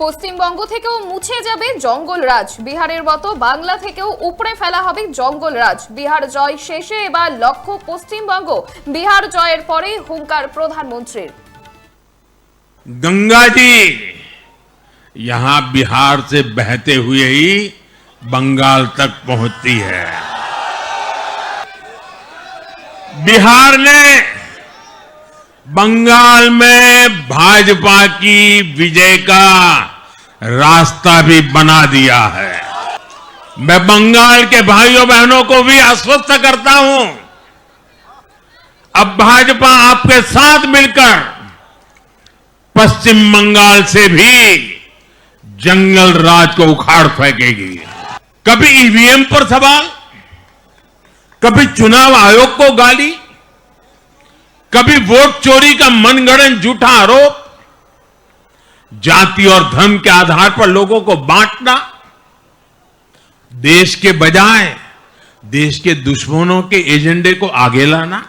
পশ্চিমবঙ্গ থেকেও মুছে যাবে জঙ্গল রাজ বিহারের মতো বাংলা থেকেও উপড়ে ফেলা হবে জঙ্গল রাজ বিহার জয় শেষে এবার লক্ষ্য পশ্চিমবঙ্গ বিহার জয়ের পরে হুঙ্কার প্রধানমন্ত্রীর गंगा जी यहां बिहार से बहते हुए ही बंगाल तक पहुंचती है बिहार ने बंगाल में भाजपा की विजय का रास्ता भी बना दिया है। मैं बंगाल के भाइयों बहनों को भी आश्वस्त करता हूँ। अब भाजपा आपके साथ मिलकर पश्चिम बंगाल से भी जंगल राज को उखाड़ फेंकेगी। कभी ईवीएम पर सवाल, कभी चुनाव आयोग को गाली, कभी वोट चोरी का मनगढ़ंत झूठा आरोप जाति और धर्म के आधार पर लोगों को बांटना, देश के बजाय, देश के दुश्मनों के एजेंडे को आगे लाना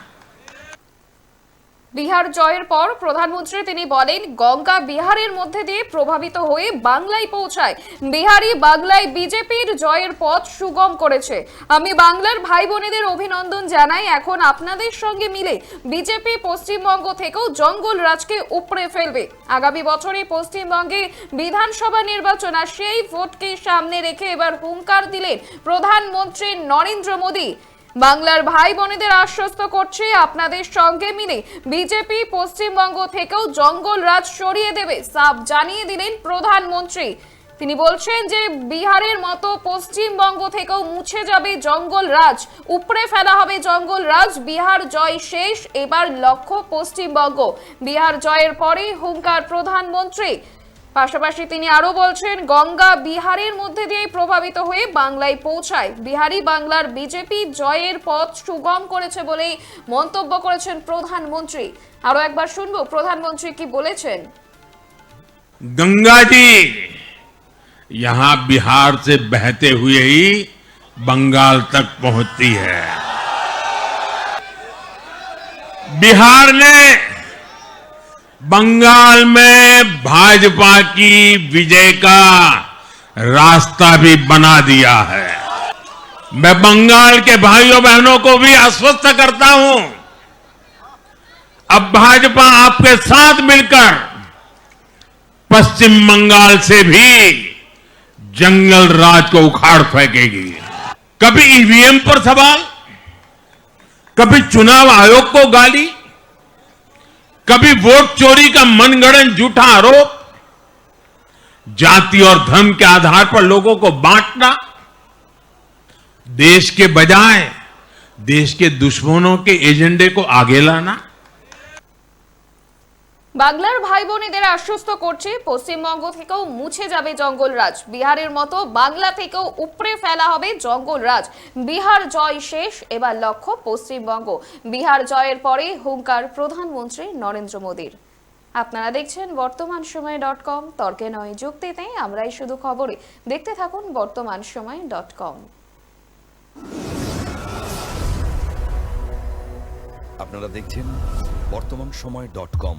বিহার জয়ের পর প্রধানমন্ত্রী তিনি বলেন, গঙ্গা বিহারের মধ্যে দিয়ে প্রভাবিত হয়ে বাংলায় পৌঁছায়। বিহারি বাংলায় বিজেপির জয়ের পথ সুগম করেছে। আমি বাংলার ভাই বোনেদের অভিনন্দন জানাই। এখন আপনাদের সঙ্গে মিলে বিজেপি পশ্চিমবঙ্গ থেকেও জঙ্গল রাজকে উপড়ে ফেলবে। আগামী বছরে পশ্চিমবঙ্গে বিধানসভা নির্বাচন আর সেই ভোটকে সামনে রেখে এবার হুঙ্কার দিলেন প্রধানমন্ত্রী নরেন্দ্র মোদী। বাংলার ভাই বোনেদের আশ্বস্ত করছে আপনাদের সঙ্গে মিলে বিজেপি পশ্চিমবঙ্গ থেকেও জঙ্গল রাজ সরিয়ে দেবে সাফ জানিয়ে দিলেন প্রধানমন্ত্রী। তিনি বলছেন যে বিহারের মতো পশ্চিমবঙ্গ থেকেও মুছে যাবে জঙ্গল রাজ, উপড়ে ফেলা হবে জঙ্গল রাজ, বিহার জয় শেষ, এবার লক্ষ্য পশ্চিমবঙ্গ। বিহার জয়ের পরে হুঙ্কার প্রধানমন্ত্রী। পাশাপাশি তিনি আরো বলছেন গঙ্গা বিহারের মধ্যে দিয়ে প্রভাবিত হয়ে বাংলায় পৌঁছায় বিহারি বাংলার বিজেপি জয়ের পথ সুগম করেছে বলেই মন্তব্য করেছেন প্রধানমন্ত্রী আরো একবার শুনবো প্রধানমন্ত্রী কি বলেছেন गंगा जी यहां बिहार से बहते हुए ही बंगाल तक पहुंचती है बिहार ने बंगाल में भाजपा की विजय का रास्ता भी बना दिया है। मैं बंगाल के भाइयों बहनों को भी आश्वस्त करता हूँ। अब भाजपा आपके साथ मिलकर पश्चिम बंगाल से भी जंगल राज को उखाड़ फेंकेगी। कभी ईवीएम पर सवाल, कभी चुनाव आयोग को गाली कभी वोट चोरी का मनगढ़ंत झूठा आरोप? जाति और धर्म के आधार पर लोगों को बांटना? देश के बजाय देश के दुश्मनों के एजेंडे को आगे लाना? বাংলার ভাই বোনেদের আশ্বস্ত করছে, পশ্চিমবঙ্গ থেকেও মুছে যাবে জঙ্গল রাজ বিহারের মতো বাংলা থেকেও উপড়ে ফেলা হবে জঙ্গল রাজ বিহার জয় শেষ, এবার লক্ষ্য পশ্চিমবঙ্গ। বিহার জয়ের পরে হুঙ্কার প্রধানমন্ত্রী নরেন্দ্র মোদীর। আপনারা দেখছেন বর্তমান সময় ডট কম, তর্কে নয় যুক্তিতে, আমরাই শুধু খবরে। দেখতে থাকুন বর্তমান সময় ডট কম। আপনারা দেখছেন বর্তমান সময় ডট কম।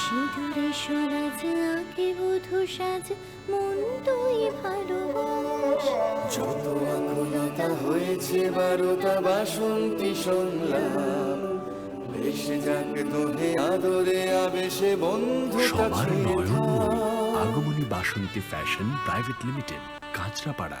সিঁদুরে সরাজ আঁকে বধু সাজ মন তুই ভালোবাস যত আকুলতা হয়েছে বারোটা বাসন্তী বন্ধুতা সবার থাক। Agamani Basanti Fashion Private Limited Kanchrapara